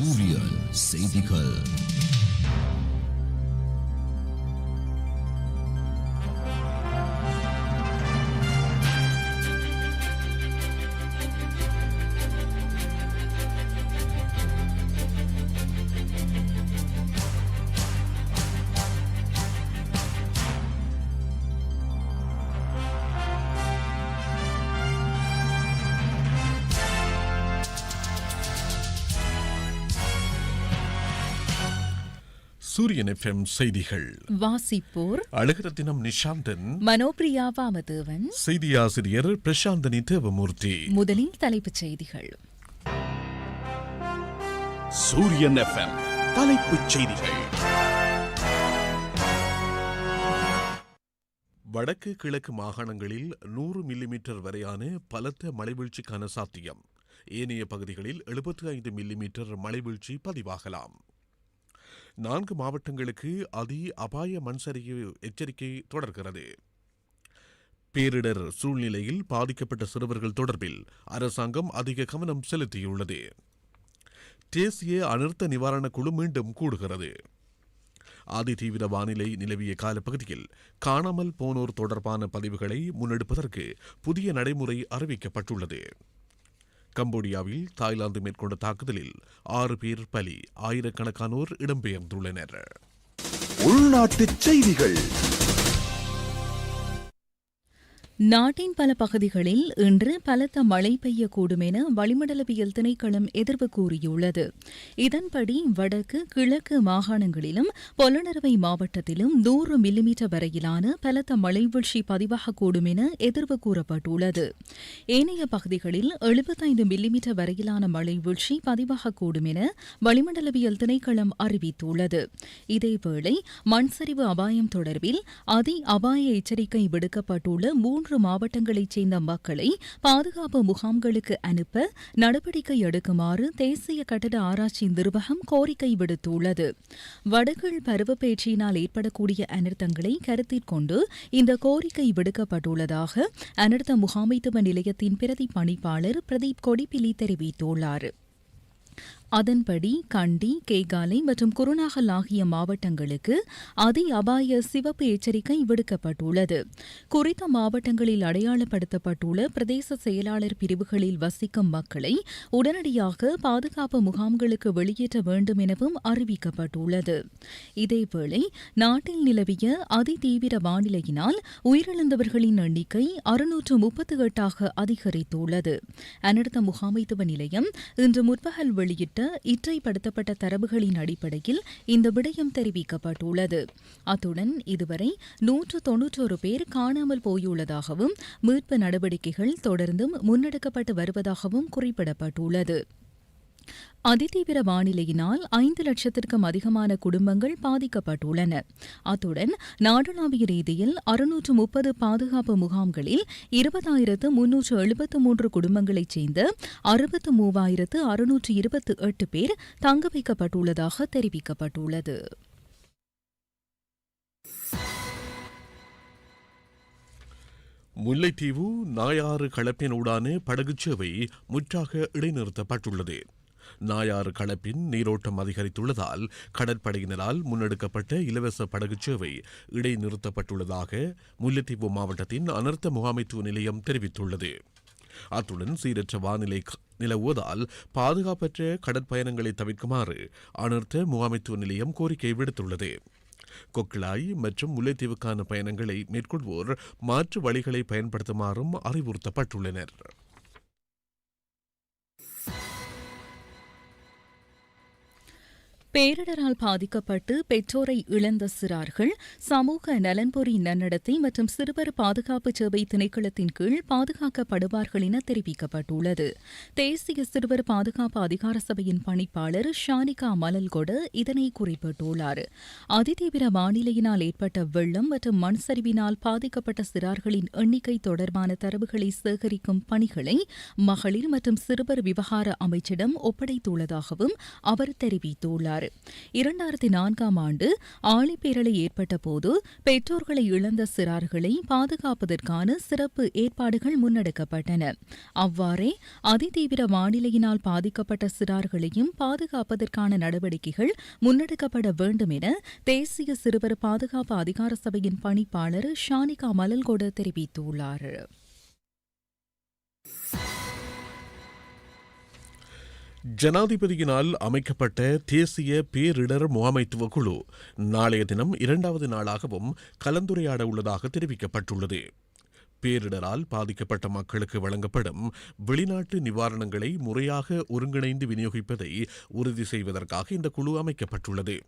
சூரியன் செய்திகள் சூரியன் எஃப்எம் செய்திகள். வாசிப்போர். அழகிற தினம் நிஷாந்தன். மனோபிரியா வாமதேவன் செய்தி ஆசிரியர் பிரசாந்தனி தேவமூர்த்தி. முதலில் தலைப்புச் செய்திகள். சூரியன் எஃப்எம் தலைப்புச் செய்திகள். வடக்கு கிழக்கு மாகாணங்களில் நூறு மில்லிமீட்டர் வரையான பலத்த மழைவீழ்ச்சிக்கான சாத்தியம். ஏனைய பகுதிகளில் எழுபத்தி ஐந்து மில்லிமீட்டர் மழைவீழ்ச்சி பதிவாகலாம். நான்கு மாவட்டங்களுக்கு அதி அபாய மண்சரிவு எச்சரிக்கை தொடர்கிறது. பேரிடர் சூழ்நிலையில் பாதிக்கப்பட்ட சிறுவர்கள் தொடர்பில் அரசாங்கம் அதிக கவனம் செலுத்தியுள்ளது. தேசிய அனர்த்த நிவாரண குழு மீண்டும் கூடுகிறது. அதிதீவிர வானிலை நிலவிய காலப்பகுதியில் காணாமல் போனோர் தொடர்பான பதிவுகளை முன்னெடுப்பதற்கு புதிய நடைமுறை அறிவிக்கப்பட்டுள்ளது. கம்போடியாவில் தாய்லாந்து மேற்கொண்ட தாக்குதலில் ஆறு பேர் பலி ஆயிரக்கணக்கானோர் இடம்பெயர்ந்துள்ளனர். உள்நாட்டுச் செய்திகள். நாட்டின் பல பகுதிகளில் இன்று பலத்த மழை பெய்யக்கூடும் என வளிமண்டலவியல் திணைக்களம் எதிர்ப்பு கூறியுள்ளது. இதன்படி வடக்கு கிழக்கு மாகாணங்களிலும் பொலனறுவை மாவட்டத்திலும் நூறு மில்லிமீட்டர் வரையிலான பலத்த மழை வீழ்ச்சி பதிவாகக்கூடும் என எதிர்ப்பு கூறப்பட்டுள்ளது. ஏனைய பகுதிகளில் எழுபத்தைந்து மில்லிமீட்டர் வரையிலான மழை வீழ்ச்சி பதிவாகக்கூடும் என வளிமண்டலவியல் திணைக்களம் அறிவித்துள்ளது. இதேவேளை மண்சரிவு அபாயம் தொடர்பில் அதி அபாய எச்சரிக்கை விடுக்கப்பட்டுள்ள மூன்று மாவட்டங்களைச் சேர்ந்த மக்களை பாதுகாப்பு முகாம்களுக்கு அனுப்ப நடவடிக்கை எடுக்குமாறு தேசிய கட்டட ஆராய்ச்சி நிர்வாகம் கோரிக்கை விடுத்துள்ளது. வடகிழ் பருவப்பேச்சியினால் ஏற்படக்கூடிய அனர்த்தங்களை கருத்தில் கொண்டு இந்த கோரிக்கை விடுக்கப்பட்டுள்ளதாக அனர்த்த முகாமைத்துவ நிலையத்தின் பிரதி பணிப்பாளர் பிரதீப் கொடிப்பிலி தெரிவித்துள்ளார். அதன்படி கண்டி கேகாலை மற்றும் குருநாகல் ஆகிய மாவட்டங்களுக்கு அதி அபாய சிவப்பு எச்சரிக்கை விடுக்கப்பட்டுள்ளது. குறித்த மாவட்டங்களில் அடையாளப்படுத்தப்பட்டுள்ள பிரதேச செயலாளர் பிரிவுகளில் வசிக்கும் மக்களை உடனடியாக பாதுகாப்பு முகாம்களுக்கு வெளியேற்ற வேண்டும் எனவும் அறிவிக்கப்பட்டுள்ளது. இதேவேளை நாட்டில் நிலவிய அதிதீவிர வானிலையினால் உயிரிழந்தவர்களின் எண்ணிக்கை அறுநூற்று முப்பத்து எட்டாக அதிகரித்துள்ளது. அனர்த்த முகாமைத்துவ நிலையம் இன்று முற்பகல் வெளியிட்ட இற்றைப்படுத்தப்பட்ட தரவுகளின் அடிப்படையில் இந்த விடயம் தெரிவிக்கப்பட்டுள்ளது. அத்துடன் இதுவரை நூற்று தொன்னூற்றொரு பேர் காணாமல் போயுள்ளதாகவும் மீட்பு நடவடிக்கைகள் தொடர்ந்தும் முன்னெடுக்கப்பட்டு வருவதாகவும் குறிப்பிடப்பட்டுள்ளது. அதிதீவிர வானிலையினால் ஐந்து லட்சத்திற்கும் அதிகமான குடும்பங்கள் பாதிக்கப்பட்டுள்ளன. அத்துடன் நாடளாவிய ரீதியில் அறுநூற்று முப்பது பாதுகாப்பு முகாம்களில் இருபதாயிரத்து முன்னூற்று எழுபத்து மூன்று குடும்பங்களைச் சேர்ந்த அறுபத்து மூவாயிரத்து அறுநூற்று இருபத்து எட்டு பேர் தங்க வைக்கப்பட்டுள்ளதாக தெரிவிக்கப்பட்டுள்ளது. முல்லைத்தீவு நாயாறு களப்பினூடான படகுச்சேவை முற்றாக இடைநிறுத்தப்பட்டுள்ளது. நாயாறு களப்பின் நீரோட்டம் அதிகரித்துள்ளதால் கடற்படையினரால் முன்னெடுக்கப்பட்ட இலவச படகுச் சேவை இடைநிறுத்தப்பட்டுள்ளதாக முல்லைத்தீவு மாவட்டத்தின் அனர்த்த முகாமைத்துவ நிலையம் தெரிவித்துள்ளது. அத்துடன் சீரற்ற வானிலை நிலவுவதால் பாதுகாப்பற்ற கடற்பயணங்களை தவிர்க்குமாறு அனர்த்த முகாமைத்துவ நிலையம் கோரிக்கை விடுத்துள்ளது. கொக்லாய் மற்றும் முல்லைத்தீவுக்கான பயணங்களை மேற்கொள்வோர் மாற்று வழிகளை பயன்படுத்துமாறும் அறிவுறுத்தப்பட்டுள்ளனர். பேரிடரால் பாதிக்கப்பட்டு பெற்றோரை இழந்த சிறார்கள் சமூக நலன்பொறி நன்னடத்தை மற்றும் சிறுவர் பாதுகாப்பு சேவை திணைக்களத்தின் கீழ் பாதுகாக்கப்படுவார்கள் என தெரிவிக்கப்பட்டுள்ளது. தேசிய சிறுவர் பாதுகாப்பு அதிகார சபையின் பணிப்பாளர் ஷானிகா மலல்கொட இதனை குறிப்பிட்டுள்ளார். அதிதீவிர வானிலையினால் ஏற்பட்ட வெள்ளம் மற்றும் மண் சரிவினால் பாதிக்கப்பட்ட சிறார்களின் எண்ணிக்கை தொடர்பான தரவுகளை சேகரிக்கும் பணிகளை மகளிர் மற்றும் சிறுவர் விவகார அமைச்சிடம் ஒப்படைத்துள்ளதாகவும் அவர் தெரிவித்துள்ளார். தெரிவித்துள்ளார் இரண்டாயிரத்தி நான்காம் ஆண்டு ஆழிப்பேரலை ஏற்பட்ட போது பெற்றோர்களை இழந்த சிறார்களை பாதுகாப்பதற்கான சிறப்பு ஏற்பாடுகள் முன்னெடுக்கப்பட்டன. அவ்வாறே அதிதீவிர வானிலையினால் பாதிக்கப்பட்ட சிறார்களையும் பாதுகாப்பதற்கான நடவடிக்கைகள் முன்னெடுக்கப்பட வேண்டும் என தேசிய சிறுவர் பாதுகாப்பு அதிகார சபையின் பணிப்பாளர் ஷானிகா மலல்கொட தெரிவித்துள்ளார். ஜனாதிபதியினால் அமைக்கப்பட்ட தேசிய பேரிடர் முகாமைத்துவ குழு நாளைய தினம் இரண்டாவது நாளாகவும் கலந்துரையாட உள்ளதாக தெரிவிக்கப்பட்டுள்ளது. பேரிடரால் பாதிக்கப்பட்ட மக்களுக்கு வழங்கப்படும் வெளிநாட்டு நிவாரணங்களை முறையாக ஒருங்கிணைந்து விநியோகிப்பதை உறுதி செய்வதற்காக இந்த குழு அமைக்கப்பட்டுள்ளது.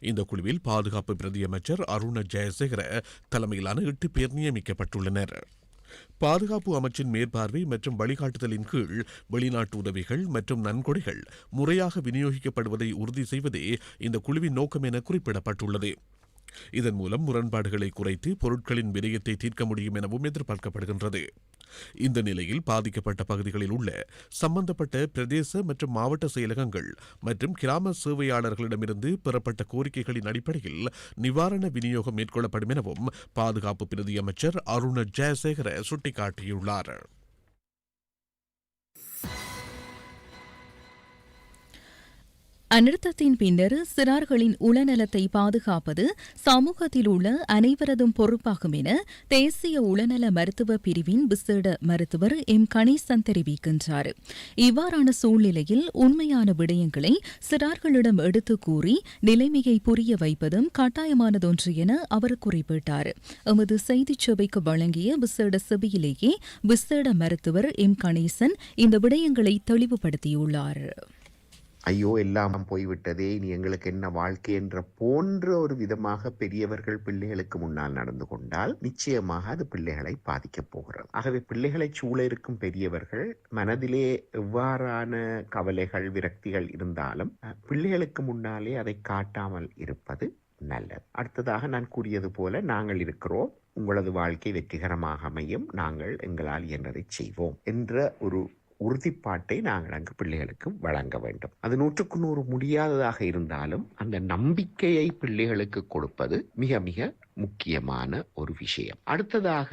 இந்த குழுவில் பாதுகாப்பு பிரதியமைச்சர் அருண ஜெயசேகர தலைமையிலான எட்டு பேர் நியமிக்கப்பட்டுள்ளனர். பாதுகாப்பு அமைச்சின் மேற்பார்வை மற்றும் வழிகாட்டுதலின் கீழ் வெளிநாட்டு உதவிகள் மற்றும் நன்கொடைகள் முறையாக விநியோகிக்கப்படுவதை உறுதி செய்வதே இந்த குழுவின் நோக்கம் என குறிப்பிடப்பட்டுள்ளது. இதன் மூலம் முரண்பாடுகளை குறைத்து பொருட்களின் விரயத்தை தீர்க்க முடியும் எனவும் எதிர்பார்க்கப்படுகின்றது. இந்த நிலையில் பாதிக்கப்பட்ட பகுதிகளில் உள்ள சம்பந்தப்பட்ட பிரதேச மற்றும் மாவட்ட செயலகங்கள் மற்றும் கிராம சேவையாளர்களிடமிருந்து பெறப்பட்ட கோரிக்கைகளின் அடிப்படையில் நிவாரண விநியோகம் மேற்கொள்ளப்படும் எனவும் பாதுகாப்பு பிரதி அமைச்சர் அருண ஜெயசேகர சுட்டிக்காட்டியுள்ளார். அநிறுத்தத்தின் பின்னர் சிறார்களின் உளநலத்தை பாதுகாப்பது சமூகத்தில் உள்ள அனைவரதும் பொறுப்பாகும் என தேசிய உளநல மருத்துவ பிரிவின் விசேட மருத்துவர் எம். கணேசன் தெரிவிக்கின்றார். இவ்வாறான சூழ்நிலையில் உண்மையான விடயங்களை சிறார்களிடம் எடுத்துக் கூறி நிலைமையை புரிய வைப்பதும் கட்டாயமானதொன்று என அவர் குறிப்பிட்டார். எமது செய்திச் சபைக்கு வழங்கிய விசேட சபையிலேயே விசேட மருத்துவர் எம். கணேசன் இந்த விடயங்களை தெளிவுபடுத்தியுள்ளார். ஐயோ எல்லாம் போய்விட்டதே இனி எங்களுக்கு என்ன வாழ்க்கை என்ற போன்ற ஒரு விதமாக பெரியவர்கள் பிள்ளைகளுக்கு முன்னால் நடந்து கொண்டால் நிச்சயமாக அது பிள்ளைகளை பாதிக்கப் போகிறது. ஆகவே பிள்ளைகளை சூழ இருக்கும் பெரியவர்கள் மனதிலே எவ்வாறான கவலைகள் விரக்திகள் இருந்தாலும் பிள்ளைகளுக்கு முன்னாலே அதை காட்டாமல் இருப்பது நல்லது. அடுத்ததாக நான் கூறியது போல நாங்கள் இருக்கிறோம் உங்களது வாழ்க்கை வெற்றிகரமாக அமையும் நாங்கள் எங்களால் இயன்றதை செய்வோம் என்ற ஒரு உறுதிப்பாட்டை நாங்கள் அங்கு பிள்ளைகளுக்கு வழங்க வேண்டும். அது நூற்றுக்கு நூறு முடியாததாக இருந்தாலும் அந்த நம்பிக்கையை பிள்ளைகளுக்கு கொடுப்பது மிக மிக முக்கியமான ஒரு விஷயம். அடுத்ததாக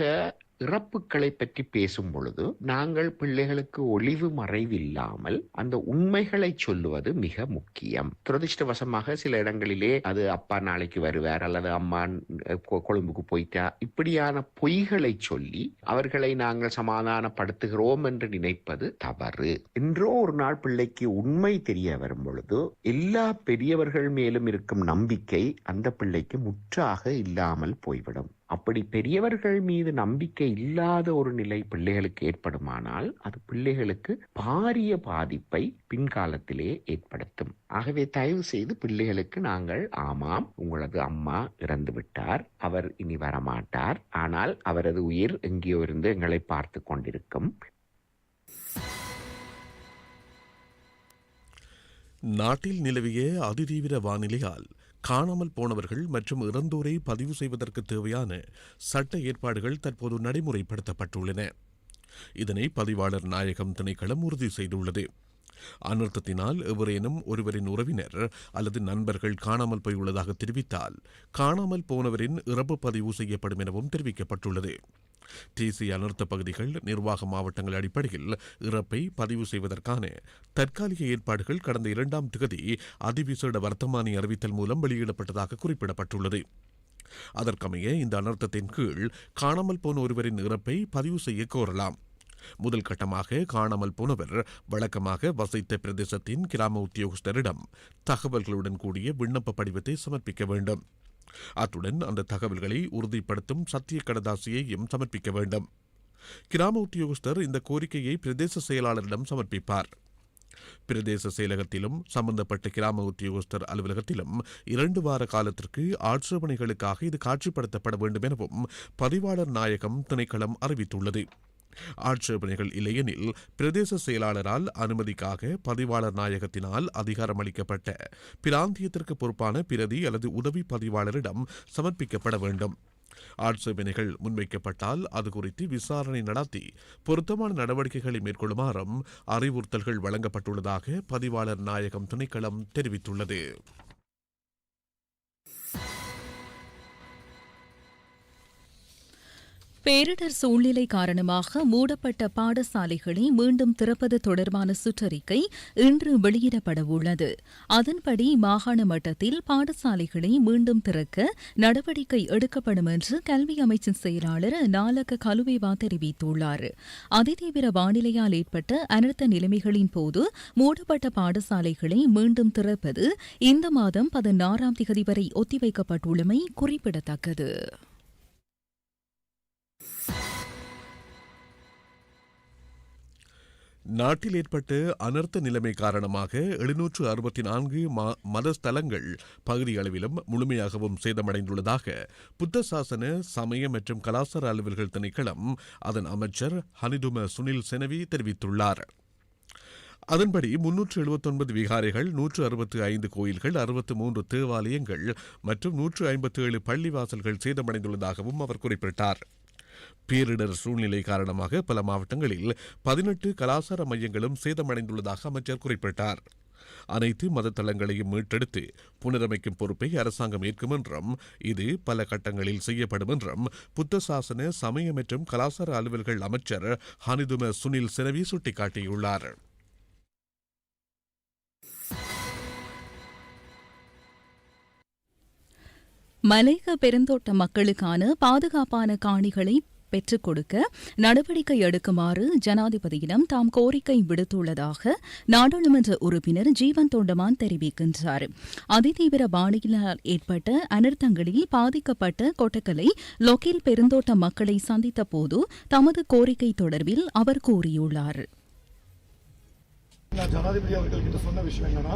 இறப்புகளை பற்றி பேசும் பொழுது நாங்கள் பிள்ளைகளுக்கு ஒளிவு மறைவில்லாமல் அந்த உண்மைகளை சொல்லுவது மிக முக்கியம். துரதிருஷ்டவசமாக சில இடங்களிலே அது அப்பா நாளைக்கு வருவார் அல்லது அம்மா கொ- கொழும்புக்கு போயிட்டா இப்படியான பொய்களை சொல்லி அவர்களை நாங்கள் சமாதானப்படுத்துகிறோம் என்று நினைப்பது தவறு. என்றோ ஒரு நாள் பிள்ளைக்கு உண்மை தெரிய வரும் பொழுது எல்லா பெரியவர்கள் மேலும் இருக்கும் நம்பிக்கை அந்த பிள்ளைக்கு முற்றாக இல்லாமல் போய்விடும். அப்படி பெரியவர்கள் மீது நம்பிக்கை இல்லாத ஒரு நிலை பிள்ளைகளுக்கு ஏற்படுமானால் அது பிள்ளைகளுக்கு பாரிய பாதிப்பை பின்காலத்திலே ஏற்படுத்தும். ஆகவே தயவு செய்து பிள்ளைகளுக்கு நாங்கள் ஆமாம் உங்களது அம்மா இறந்து விட்டார் அவர் இனி வரமாட்டார் ஆனால் அவரது உயிர் எங்கேயோ இருந்து எங்களை பார்த்து கொண்டிருக்கும். நாட்டில் நிலவிய அதிதீவிர வானிலையால் காணாமல் போனவர்கள் மற்றும் இறந்தோரை பதிவு செய்வதற்கு தேவையான சட்ட ஏற்பாடுகள் தற்போது நடைமுறைப்படுத்தப்பட்டுள்ளன. இதனை பதிவாளர் நாயகம் திணைக்களம் உறுதி செய்துள்ளது. அனர்த்தத்தினால் எவரேனும் ஒருவரின் உறவினர் அல்லது நண்பர்கள் காணாமல் போயுள்ளதாக தெரிவித்தால் காணாமல் போனவரின் இறப்பு பதிவு செய்யப்படும் எனவும் தெரிவிக்கப்பட்டுள்ளது. தேசிய அனர்த்த பகுதிகள் நிர்வாக மாவட்டங்கள் அடிப்படையில் இறப்பை பதிவு செய்வதற்கான தற்காலிக ஏற்பாடுகள் கடந்த இரண்டாம் திகதி அதிவிசேட வர்த்தமானி அறிவித்தல் மூலம் வெளியிடப்பட்டதாக குறிப்பிடப்பட்டுள்ளது. அதற்கமைய இந்த அனர்த்தத்தின் கீழ் காணாமல் போன ஒருவரின் இறப்பை பதிவு செய்ய கோரலாம். முதல் கட்டமாக காணாமல் போனவர் வழக்கமாக வசித்த பிரதேசத்தின் கிராம உத்தியோகஸ்தரிடம் தகவல்களுடன் கூடிய விண்ணப்ப படிவத்தை சமர்ப்பிக்க வேண்டும். அத்துடன் அந்த தகவல்களை உறுதிப்படுத்தும் சத்திய கடதாசியையும் சமர்ப்பிக்க வேண்டும். கிராம உத்தியோகஸ்தர் இந்த கோரிக்கையை பிரதேச செயலாளரிடம் சமர்ப்பிப்பார். பிரதேச செயலகத்திலும் சம்பந்தப்பட்ட கிராம உத்தியோகஸ்தர் அலுவலகத்திலும் இரண்டு வார காலத்திற்கு ஆட்சேபனைகளுக்காக இது காட்சிப்படுத்தப்பட வேண்டும் எனவும் பதிவாளர் நாயகம் திணைக்களம் அறிவித்துள்ளது. ஆட்சேபனைகள் இல்லையெனில் பிரதேச செயலாளரால் அனுமதிக்காக பதிவாளர் நாயகத்தினால் அதிகாரமளிக்கப்பட்ட பிராந்தியத்திற்கு பொறுப்பான பிரதி அல்லது உதவி பதிவாளரிடம் சமர்ப்பிக்கப்பட வேண்டும். ஆட்சேபனைகள் முன்வைக்கப்பட்டால் அது குறித்து விசாரணை நடத்தி பொருத்தமான நடவடிக்கைகளை மேற்கொள்ளுமாறும் அறிவுறுத்தல்கள் வழங்கப்பட்டுள்ளதாக பதிவாளர் நாயகம் திணைக்களம் தெரிவித்துள்ளது. பேரிடர் சூழ்நிலை காரணமாக மூடப்பட்ட பாடசாலைகளை மீண்டும் திறப்பது தொடர்பான சுற்றறிக்கை இன்று வெளியிடப்பட உள்ளது. அதன்படி மாகாண மட்டத்தில் பாடசாலைகளை மீண்டும் திறக்க நடவடிக்கை எடுக்கப்படும் என்று கல்வி அமைச்சின் செயலாளர் நாலக கலுவேவா தெரிவித்துள்ளார். அதிதீவிர வானிலையால் ஏற்பட்ட அனர்த்த நிலைமைகளின் போது மூடப்பட்ட பாடசாலைகளை மீண்டும் திறப்பது இந்த மாதம் பதினாறாம் திகதி வரை ஒத்திவைக்கப்பட்டுள்ளமை குறிப்பிடத்தக்கது. நாட்டில் ஏற்பட்ட அனர்த்த நிலைமை காரணமாக எழுநூற்று அறுபத்தி நான்கு மதஸ்தலங்கள் பகுதி அளவிலும் முழுமையாகவும் சேதமடைந்துள்ளதாக புத்த சாசன சமய மற்றும் கலாச்சார அலுவல்கள் திணைக்களம் அதன் அமைச்சர் ஹனிதும சுனில் செனவி தெரிவித்துள்ளார். அதன்படி முன்னூற்று எழுபத்தொன்பது விகாரைகள் நூற்று அறுபத்து ஐந்து கோயில்கள் அறுபத்து மூன்று தேவாலயங்கள் மற்றும் நூற்று ஐம்பத்தி ஏழு பள்ளிவாசல்கள் சேதமடைந்துள்ளதாகவும் அவர் குறிப்பிட்டார். பேரிடர் சூழ்நிலை காரணமாக பல மாவட்டங்களில் பதினெட்டு கலாசார மையங்களும் சேதமடைந்துள்ளதாக அமைச்சர் குறிப்பிட்டார். அனைத்து மதத்தலங்களையும் மீட்டெடுத்து புனரமைக்கும் பொறுப்பை அரசாங்கம் ஏற்கும் என்றும் இது பல கட்டங்களில் செய்யப்படும் என்றும் புத்த சாசன சமய மற்றும் கலாசார அலுவல்கள் அமைச்சர் ஹனிதும சுனில் செனவி சுட்டிக்காட்டியுள்ளார். மலையக பெருந்தோட்ட மக்களுக்கான பாதுகாப்பான காணிகளை பெற்றுக் கொடுக்க நடவடிக்கை எடுக்குமாறு ஜனாதிபதியிடம் தாம் கோரிக்கை விடுத்துள்ளதாக நாடாளுமன்ற உறுப்பினர் ஜீவன் தொண்டமான் தெரிவிக்கின்றார். அதிதீவிர வானிலையால் ஏற்பட்ட அனர்த்தங்களில் பாதிக்கப்பட்ட கொட்டக்கலை லொக்கில் பெருந்தோட்ட மக்களை சந்தித்த போது தமது கோரிக்கை தொடர்பில் அவர் கூறியுள்ளார். நான் ஜனாதிபதி அவர்கள்கிட்ட சொன்ன விஷயம் என்னன்னா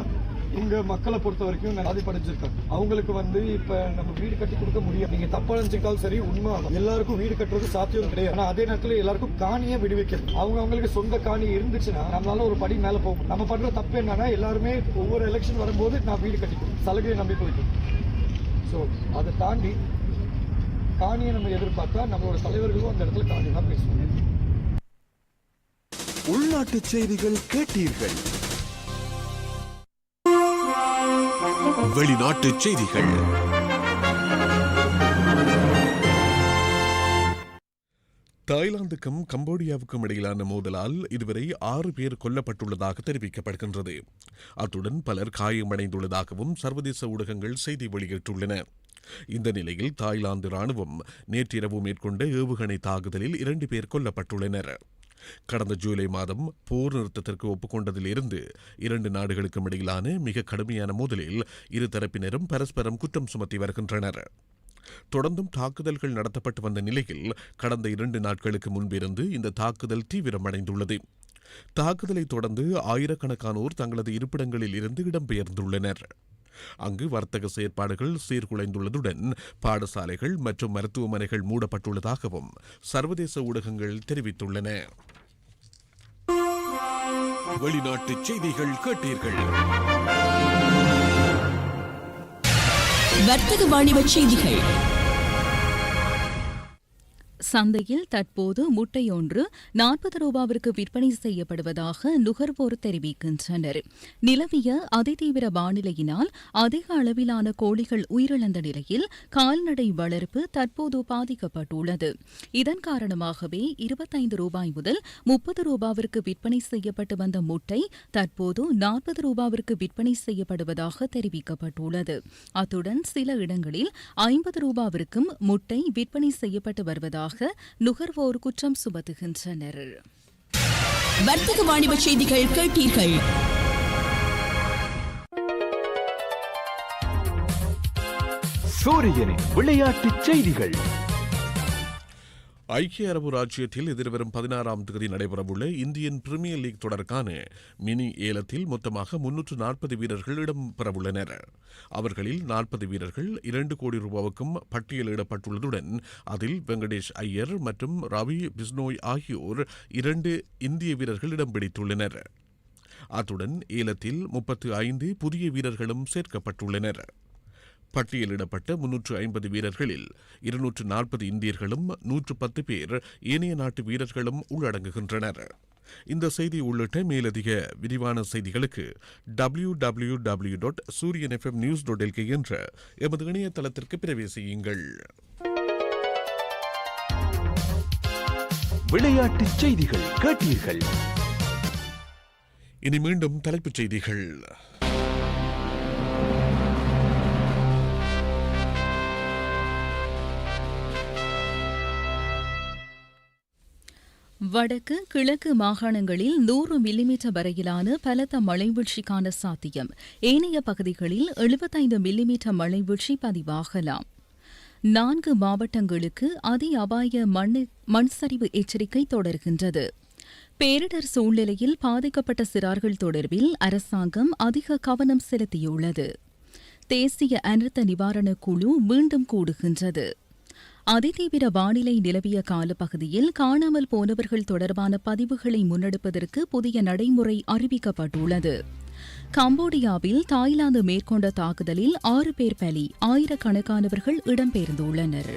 இங்க மக்களை பொறுத்த வரைக்கும் நான் பாதிப்படைஞ்சிருக்கேன் அவங்களுக்கு வந்து இப்ப நம்ம வீடு கட்டி கொடுக்க முடியும் நீங்க தப்பா நினைச்சுக்கிட்டாலும் சரி உண்மை எல்லாருக்கும் வீடு கட்டுறது சாத்தியம் கிடையாது. ஆனா அதே நேரத்துல எல்லாருக்கும் காணியை விடுவிக்கிறது அவங்க அவங்களுக்கு சொந்த காணி இருந்துச்சுன்னா நம்மளால ஒரு படி மேல போகும் நம்ம பண்ற தப்பு என்னன்னா எல்லாருமே ஒவ்வொரு எலெக்ஷன் வரும்போது நான் வீடு கட்டிக்கணும் சலுகையை நம்பி போயிட்டோம் ஸோ அதை தாண்டி காணியை நம்ம எதிர்பார்த்தா நம்மளோட தலைவர்களும் அந்த இடத்துல காணி தான் பேசுவாங்க. உள்நாட்டு செய்திகள் கேட்டீர்கள். வெளிநாட்டு செய்திகள். தாய்லாந்துக்கும் கம்போடியாவுக்கும் இடையிலான மோதலால் இதுவரை ஆறு பேர் கொல்லப்பட்டுள்ளதாக தெரிவிக்கப்படுகின்றது. அத்துடன் பலர் காயமடைந்துள்ளதாகவும் சர்வதேச ஊடகங்கள் செய்தி வெளியிட்டுள்ளன. இந்த நிலையில் தாய்லாந்து ராணுவம் நேற்றிரவு மேற்கொண்ட ஏவுகணை தாக்குதலில் இரண்டு பேர் கொல்லப்பட்டுள்ளனர். கடந்த ஜூலை மாதம் போர் நிறுத்தத்திற்கு ஒப்புக்கொண்டதிலிருந்து இரண்டு நாடுகளுக்கும் இடையிலான மிக கடுமையான மோதலில் இரு தரப்பினரும் பரஸ்பரம் குற்றம் சுமத்தி வருகின்றனர். தொடர்ந்தும் தாக்குதல்கள் நடத்தப்பட்டு வந்த நிலையில் கடந்த இரண்டு நாட்களுக்கு முன்பிருந்து இந்த தாக்குதல் தீவிரமடைந்துள்ளது. தாக்குதலை தொடர்ந்து ஆயிரக்கணக்கானோர் தங்களது இருப்பிடங்களில் இருந்து இடம்பெயர்ந்துள்ளனர். அங்கு வர்த்தக செயற்பாடுகள் சீர்குலைந்துள்ளதுடன் பாடசாலைகள் மற்றும் மருத்துவமனைகள் மூடப்பட்டுள்ளதாகவும் சர்வதேச ஊடகங்கள் தெரிவித்துள்ளன. வெளிநாட்டு செய்திகள் கேட்டீர்கள். வர்த்தக வாணிப செய்திகள். சந்தையில் தற்போது முட்டையொன்று நாற்பது ரூபாவிற்கு விற்பனை செய்யப்படுவதாக நுகர்வோர் தெரிவிக்கின்றனர். நிலவிய அதிதீவிர வானிலையினால் அதிக அளவிலான கோழிகள் உயிரிழந்த நிலையில் கால்நடை வளர்ப்பு தற்போது பாதிக்கப்பட்டுள்ளது. இதன் காரணமாகவே இருபத்தைந்து ரூபாய் முதல் முப்பது ரூபாவிற்கு விற்பனை செய்யப்பட்டு வந்த முட்டை தற்போது நாற்பது ரூபாவிற்கு விற்பனை செய்யப்படுவதாக தெரிவிக்கப்பட்டுள்ளது. அத்துடன் சில இடங்களில் ஐம்பது ரூபாவிற்கும் முட்டை விற்பனை செய்யப்பட்டு வருவதாக நுகர்வோர் குற்றம் சுமத்துகின்றனர். வர்த்தக வாணிப செய்திகள் கேட்டீர்கள். சூரியனின் விளையாட்டுச் செய்திகள். ஐக்கிய அரபு ராஜ்யத்தில் எதிர்வரும் பதினாறாம் தேதி நடைபெறவுள்ள இந்தியன் பிரீமியர் லீக் தொடர்கான மினி ஏலத்தில் மொத்தமாக முன்னூற்று நாற்பது வீரர்கள் இடம்பெறவுள்ளனர். அவர்களில் நாற்பது வீரர்கள் இரண்டு கோடி ரூபாவுக்கும் பட்டியலிடப்பட்டுள்ளதுடன் அதில் வெங்கடேஷ் ஐயர் மற்றும் ரவி பிஸ்னோய் ஆகியோர் இரண்டு இந்திய வீரர்கள் இடம் பிடித்துள்ளனர். அத்துடன் ஏலத்தில் முப்பத்து ஐந்து புதிய வீரர்களும் சேர்க்கப்பட்டுள்ளனர். பட்டியலிடப்பட்ட முன்னூற்று ஐம்பது வீரர்களில் இருநூற்று நாற்பது இந்தியர்களும் நூற்று பத்து பேர் ஏனைய நாட்டு வீரர்களும் உள்ளடங்குகின்றனர். இந்த செய்தி உள்ளிட்ட மேலதிக விரிவான செய்திகளுக்கு W W W dot Sooriyan FM news dot LK என்ற எமது இணையதளத்திற்கு பிரவேசியுங்கள். விளையாட்டுச் செய்திகள் கேட்டீர்கள். இனி மீண்டும் தலைப்புச் செய்திகள். வடக்கு கிழக்கு மாகாணங்களில் நூறு மில்லிமீட்டர் வரையிலான பலத்த மழைவீழ்ச்சிக்கான சாத்தியம். ஏனைய பகுதிகளில் எழுபத்தைந்து மில்லிமீட்டர் மழைவீழ்ச்சி பதிவாகலாம். நான்கு மாவட்டங்களுக்கு அதி அபாய மண் மண்சரிவு எச்சரிக்கை தொடர்கின்றது. பேரிடர் சூழ்நிலையில் பாதிக்கப்பட்ட சிறார்கள் தொடர்பில் அரசாங்கம் அதிக கவனம் செலுத்தியுள்ளது. தேசிய அனர்த்த நிவாரணக் குழு மீண்டும் கூடுகின்றது. அதிதீவிர வானிலை நிலவிய காலப்பகுதியில் காணாமல் போனவர்கள் தொடர்பான பதிவுகளை முன்னெடுப்பதற்கு புதிய நடைமுறை அறிவிக்கப்பட்டுள்ளது. கம்போடியாவில் தாய்லாந்து மேற்கொண்ட தாக்குதலில் ஆறு பேர் பலி ஆயிரக்கணக்கானவர்கள் இடம்பெயர்ந்துள்ளனர்.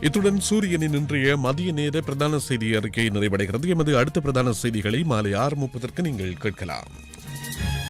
இத்துடன் சூரியனின் இன்றைய மதிய நேர பிரதான செய்தி அறிக்கை நிறைவடைகிறது. எமது அடுத்த பிரதான செய்திகளை மாலை ஆறு முப்பதற்கு நீங்கள் கேட்கலாம்.